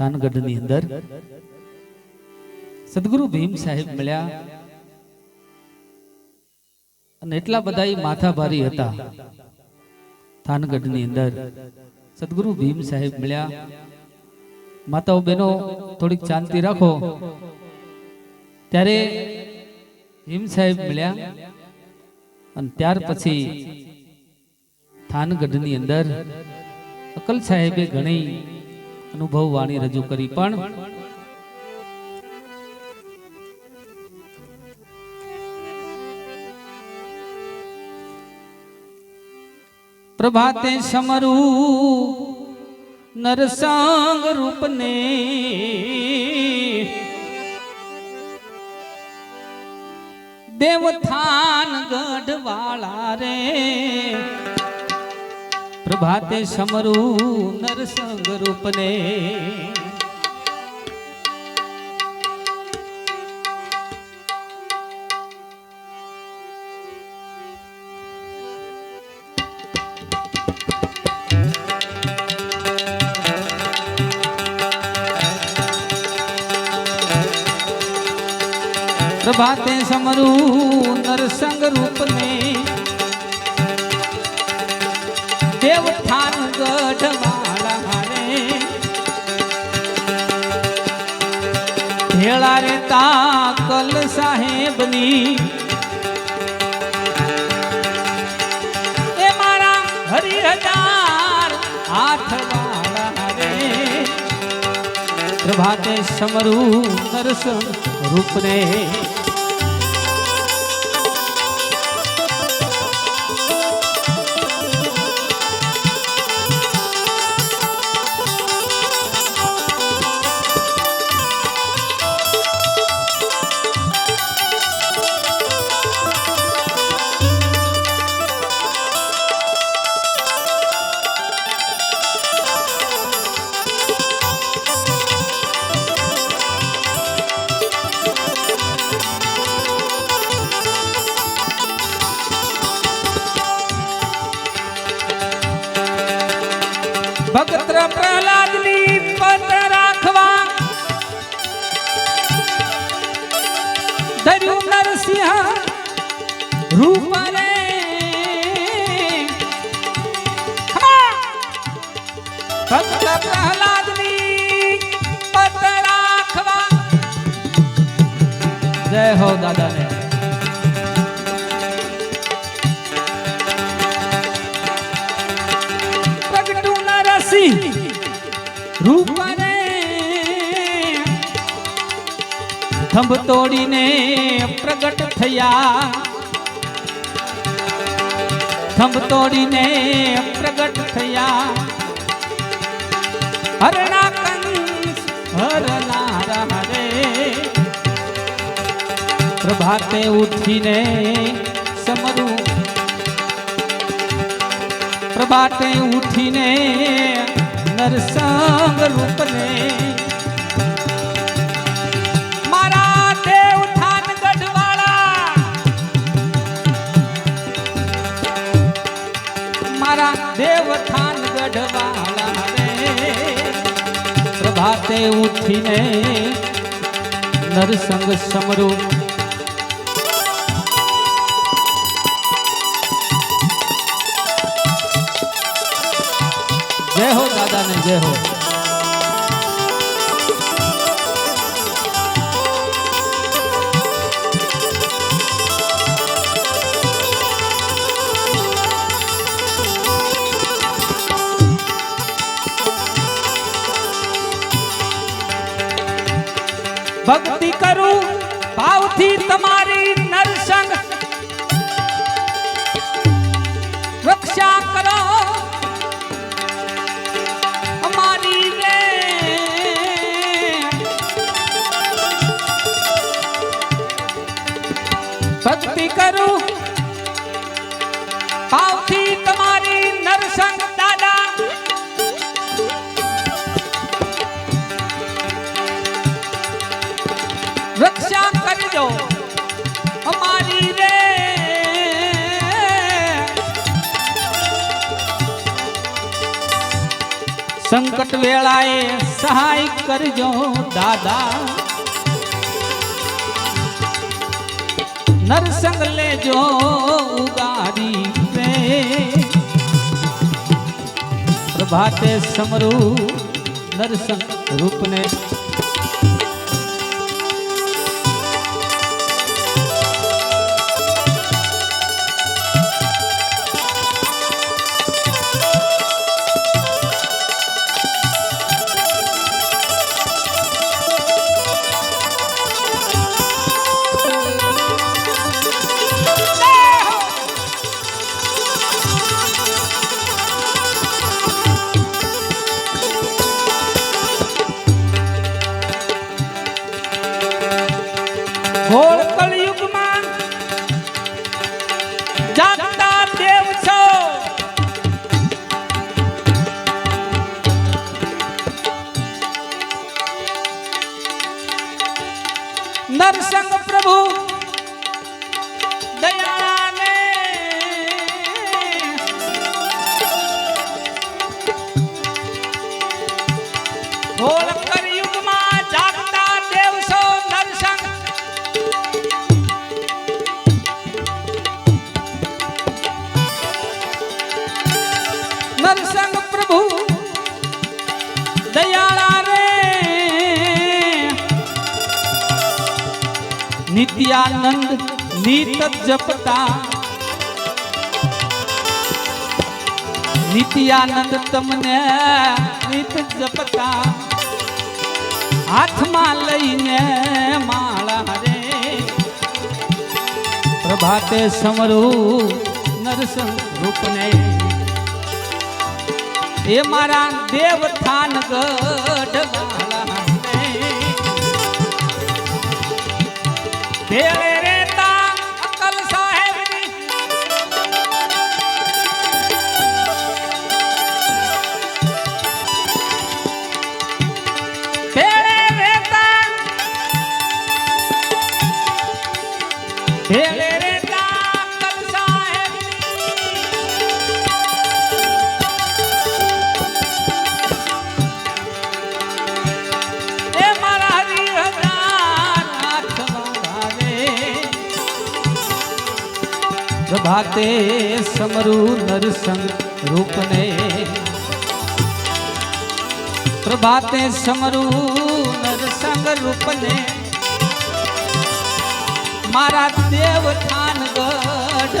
થાનગઢની અંદર સદગુરુ ભીમ સાહેબ મળ્યા અને એટલા બધા ઈ માથાભારી હતા. થાનગઢની અંદર સદગુરુ ભીમ સાહેબ મળ્યા. માતાઓ બહેનો, થોડીક શાંતિ રાખો. ત્યારે ભીમ સાહેબ મળ્યા અને ત્યાર પછી થાનગઢની અંદર અકલ સાહેબે ઘણી અનુભવ વાણી રજૂ કરી પણ પ્રભાતે સમરું નરસંગ રૂપને દેવથાન ગઢવાળા રે પ્રભાતે સમરું નરસંગ રૂપને પ્રભાતે સમરું નરસંગ રૂપને ભેળા રે તાકલ સાહેબની. એ મારા હરિ હજાર રે સમરું નરસંગ રૂપને ભગત પ્રહલાદની પદ રાખવા. ધર્યું નરસિંહ રૂપ રે ભગત પ્રહલાદની પદ રાખવા. જય હો દાદાને. થંભ તોડીને પ્રગટ થયા. થંભ તોડીને પ્રગટ થયા. હરણા કંસ હરનારા હરે પ્રભાતે ઉઠીને સમરું. પ્રભાતે ઉઠીને નરસંગ રૂપને મારા દેવ થાન ગઢવાળા રે પ્રભાતે ઉઠીને નરસંગ સમરું. જય હો દાદાને જય હો. ભક્તિ કરું સંકટ વેળાએ સહાય કરજો દાદા. નરસંગ લેજો ઉગારી રે પ્રભાતે સમરૂ નરસંગ રૂપને નિત્યાનંદ નીત જપતા. નિત્યાનંદ તમને નીત જપતા. હાથમાં લઈને માળા રે. પ્રભાતે સમરું નરસંગ રૂપને. એ મારા દેવથાન ગઢ માળા ભેળે પ્રભાતે સમરું નરસંગ રૂપને. પ્રભાતે સમરું નરસંગ રૂપને. મારા દેવ થાન ગઢ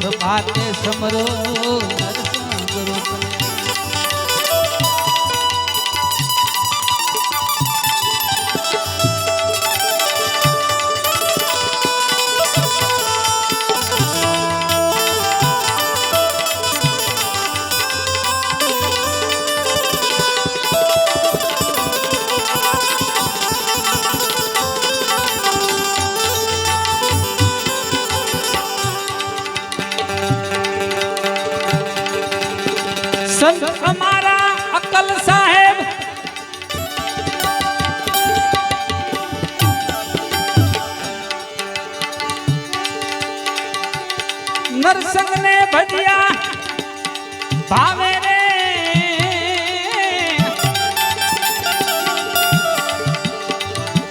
પ્રભાતે સમરો નરસંગ રૂપને. ને ભજ્યા ભાવે રે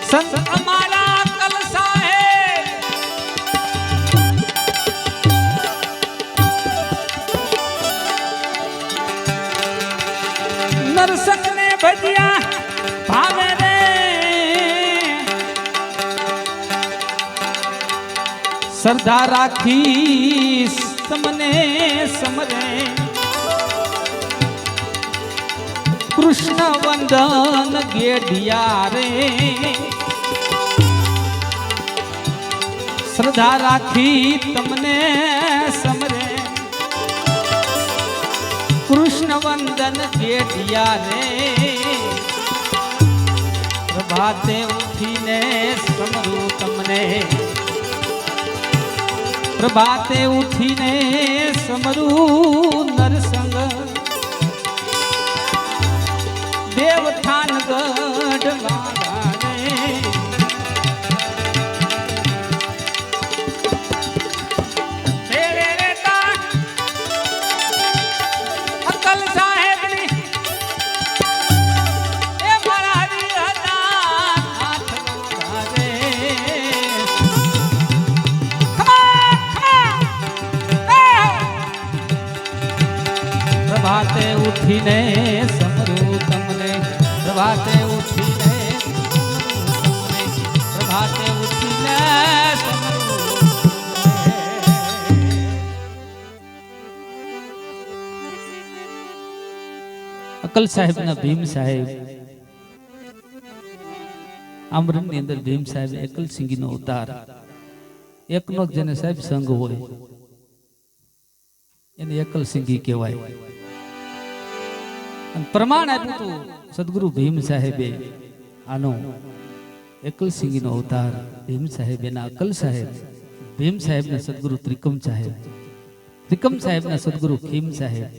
સંત અમારા અકલ સાહેબ નરસંગ ને ભજ્યા ભાવે રે શ્રદ્ધા રાખી તમને સમરે કૃષ્ણ વંદન ગેડિયા રે શ્રદ્ધા રાખી તમને સમરે કૃષ્ણ વંદન ગેટિયા રે પ્રભાતે ઉઠીને સમરું તમને પ્રભાતે ઉઠીને સમરું નરસંગ. દેવઠાન અકલ સાહેબના ભીમ સાહેબ. આમરણની અંદર ભીમ સાહેબ એકલ સિંગીનો અવતાર એકનો જેને સાહેબ સંગ હોય. એને એકલ સિંગી કહેવાય. પ્રમાણ આપ્યું હતું સદગુરુ ભીમ સાહેબે. આનો એકલ સિંગીનો અવતાર ભીમ સાહેબ એના અકલ સાહેબ. ભીમ સાહેબના સદગુરુ ત્રિકમ સાહેબ. ત્રિકમ સાહેબના સદગુરુ ખીમ સાહેબ.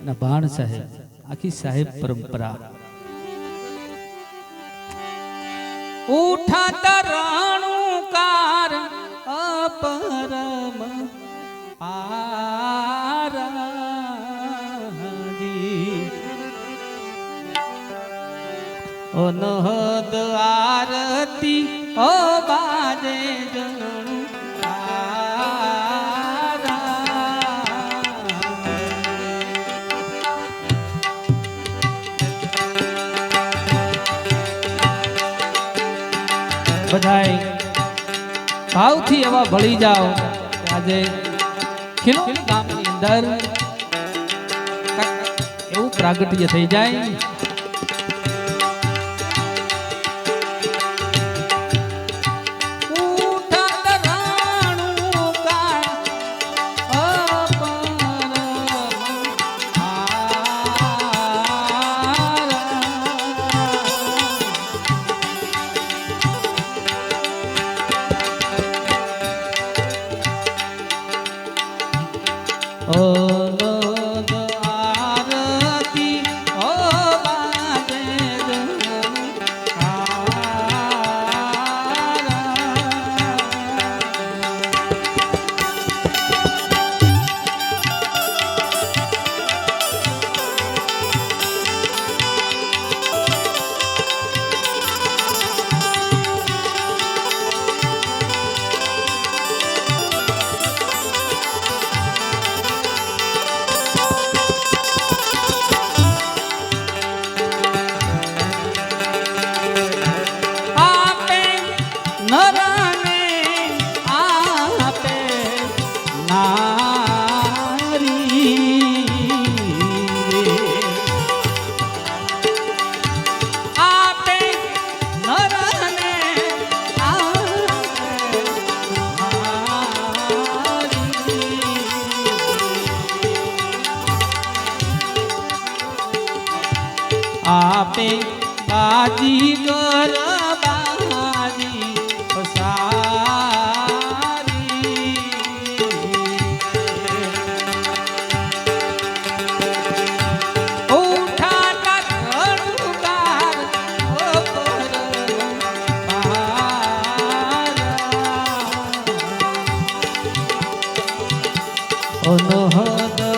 અને ભાણ સાહેબ. આખી સાહેબ પરંપરા. ઉઠાતા રાણુકાર અપરમ પારાજી અનહદ આરતી ઓ બધાય ભાવથી એવા ભળી જાઓ આજે ખીલોણી ગામની અંદર એવું પ્રાગટ્ય થઈ જાય. પારા.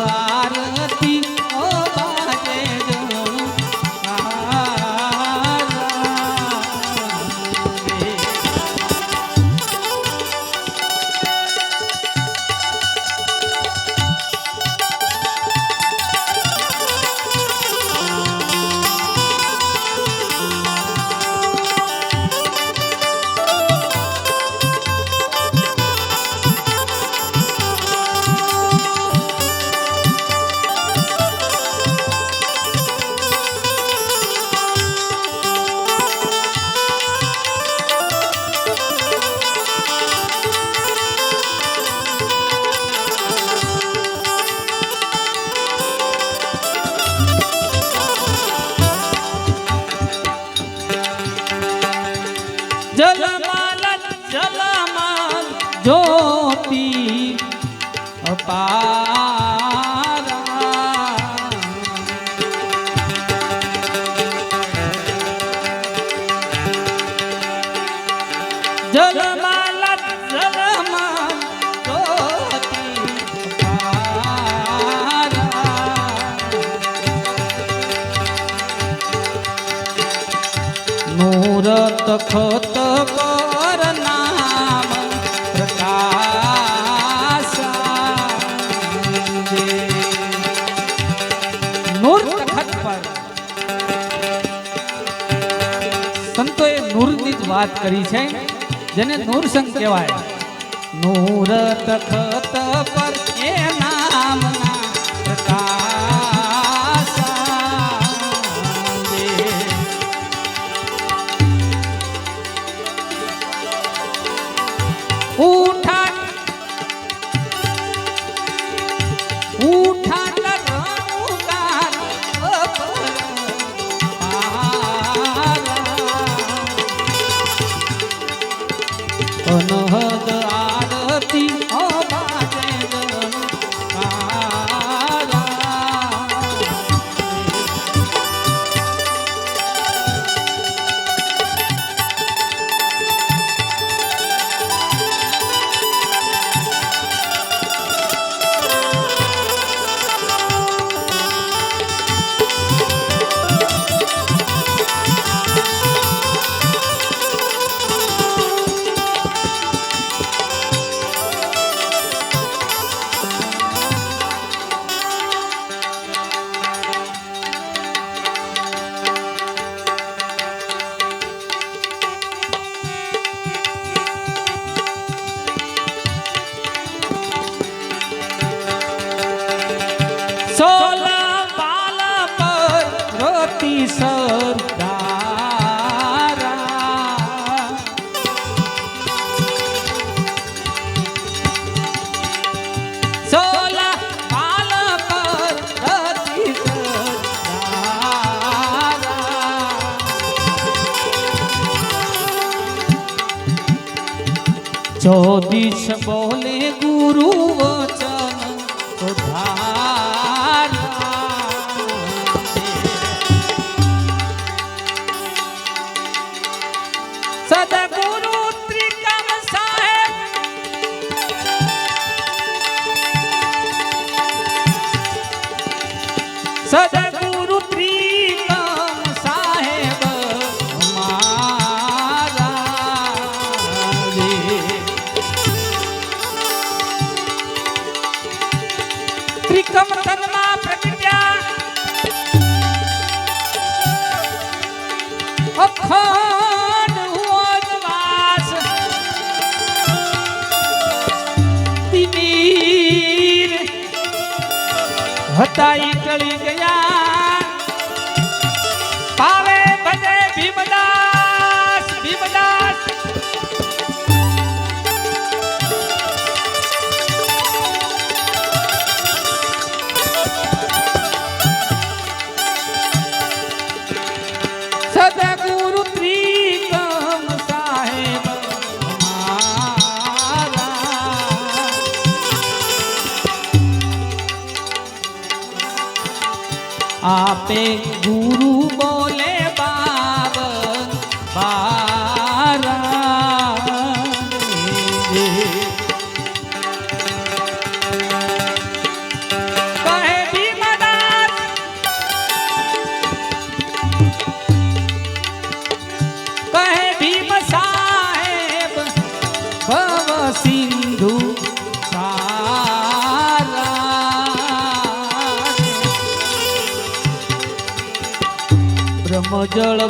ખોત ખોત પર. સંતોએ નૂરની જ વાત કરી છે, જેને નૂર સંગ કહેવાય. નૂર તખત પર એ ભક્તિ સરદારા સોલા પાલ પર ભક્તિ સરદારા જો દિશ બોલે জল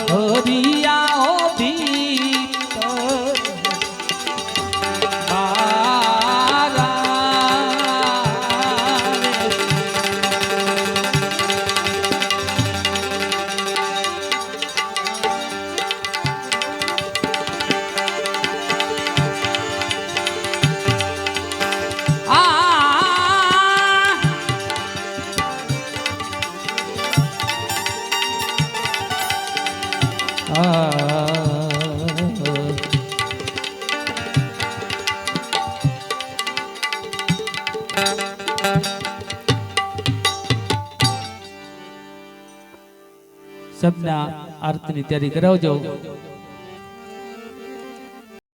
આરતીની તૈયારી કરાવજો.